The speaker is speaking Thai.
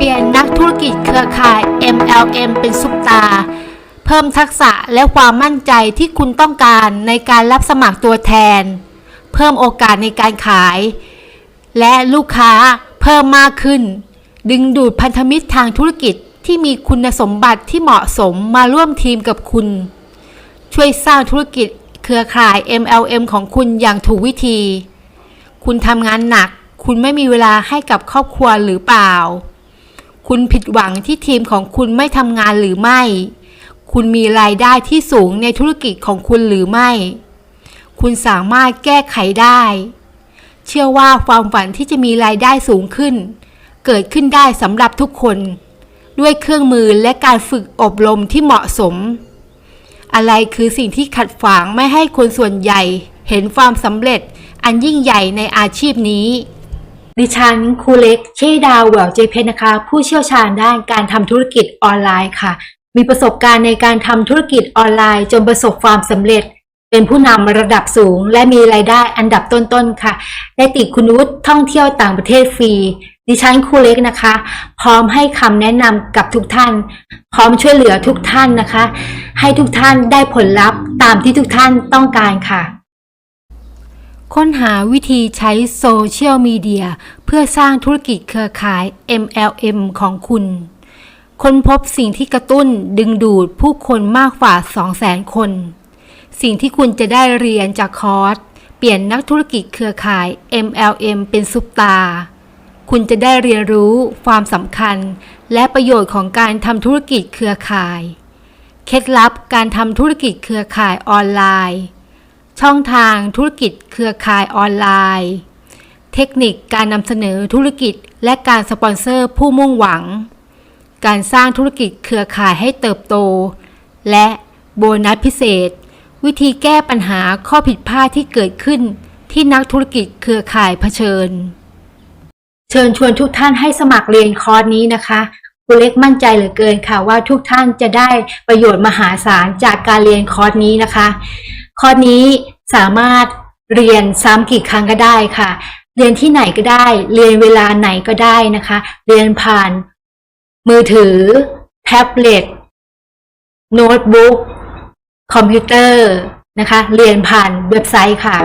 ลี่ยนนักธุรกิจเครือข่าย MLM เป็นซุปตา เพิ่มทักษะและความมั่นใจที่คุณต้องการในการรับสมัครตัวแทน เพิ่มโอกาสในการขาย และลูกค้าเพิ่มมากขึ้น ดึงดูดพันธมิตรทางธุรกิจที่มีคุณสมบัติที่เหมาะสมมาร่วมทีมกับคุณ ช่วยสร้างธุรกิจเครือข่าย MLM ของคุณอย่างถูกวิธี คุณทำงานหนัก คุณไม่มีเวลาให้กับครอบครัวหรือเปล่า คุณผิดหวังที่ทีมของคุณไม่ทำงานหรือไม่ คุณมีรายได้ที่สูงในธุรกิจของคุณหรือไม่ คุณสามารถแก้ไขได้ เชื่อว่าความฝันที่จะมีรายได้สูงขึ้น เกิดขึ้นได้สำหรับทุกคน ด้วยเครื่องมือและการฝึกอบรมที่เหมาะสม อะไรคือสิ่งที่ขัดขวางไม่ให้คนส่วนใหญ่ เห็นความสำเร็จอันยิ่งใหญ่ในอาชีพนี้ ดิฉันครูเล็กเชดาวแหววเจเพนะคะ ผู้เชี่ยวชาญด้านการทำธุรกิจออนไลน์ค่ะ มีประสบการณ์ในการทำธุรกิจออนไลน์ จนประสบความสำเร็จ เป็นผู้นำระดับสูง และมีรายได้อันดับต้นๆค่ะ ได้ติดคุณวุฒิท่องเที่ยวต่างประเทศฟรีดิฉันครูเล็กนะคะ พร้อมให้คำแนะนำกับทุกท่าน พร้อมช่วยเหลือทุกท่านนะคะ ให้ทุกท่านได้ผลลัพธ์ตามที่ทุกท่านต้องการค่ะ ค้นหาวิธีใช้โซเชียลมีเดียเพื่อสร้างธุรกิจเครือข่าย MLM ของคุณ ค้นพบสิ่งที่กระตุ้นดึงดูดผู้คนมากกว่า 200,000 คน สิ่งที่คุณจะได้เรียนจากคอร์ส เปลี่ยนนักธุรกิจเครือข่าย MLM เป็นซุปตา คุณจะได้เรียนรู้ความสำคัญ และประโยชน์ของการทำธุรกิจเครือข่าย เคล็ดลับการทำธุรกิจเครือข่ายออนไลน์ ช่องทางธุรกิจเครือข่ายออนไลน์ เทคนิคการนำเสนอธุรกิจและการสปอนเซอร์ผู้มุ่งหวัง การสร้างธุรกิจเครือข่ายให้เติบโต และโบนัสพิเศษ วิธีแก้ปัญหาข้อผิดพลาดที่เกิดขึ้นที่นักธุรกิจเครือข่ายเผชิญ เชิญชวนทุกท่านให้สมัครเรียนคอร์สนี้นะคะคุณเล็กมั่นใจเหลือเกินค่ะว่าทุกท่านจะได้ประโยชน์มหาศาลจากการเรียนคอร์สนี้นะคะ ข้อนี้สามารถเรียนซ้ำกี่ครั้งก็ได้ค่ะ เรียนที่ไหนก็ได้ เรียนเวลาไหนก็ได้นะคะ เรียนผ่าน มือถือ แท็บเล็ต โน้ตบุ๊ก คอมพิวเตอร์นะคะ เรียนผ่านเว็บไซต์ค่ะ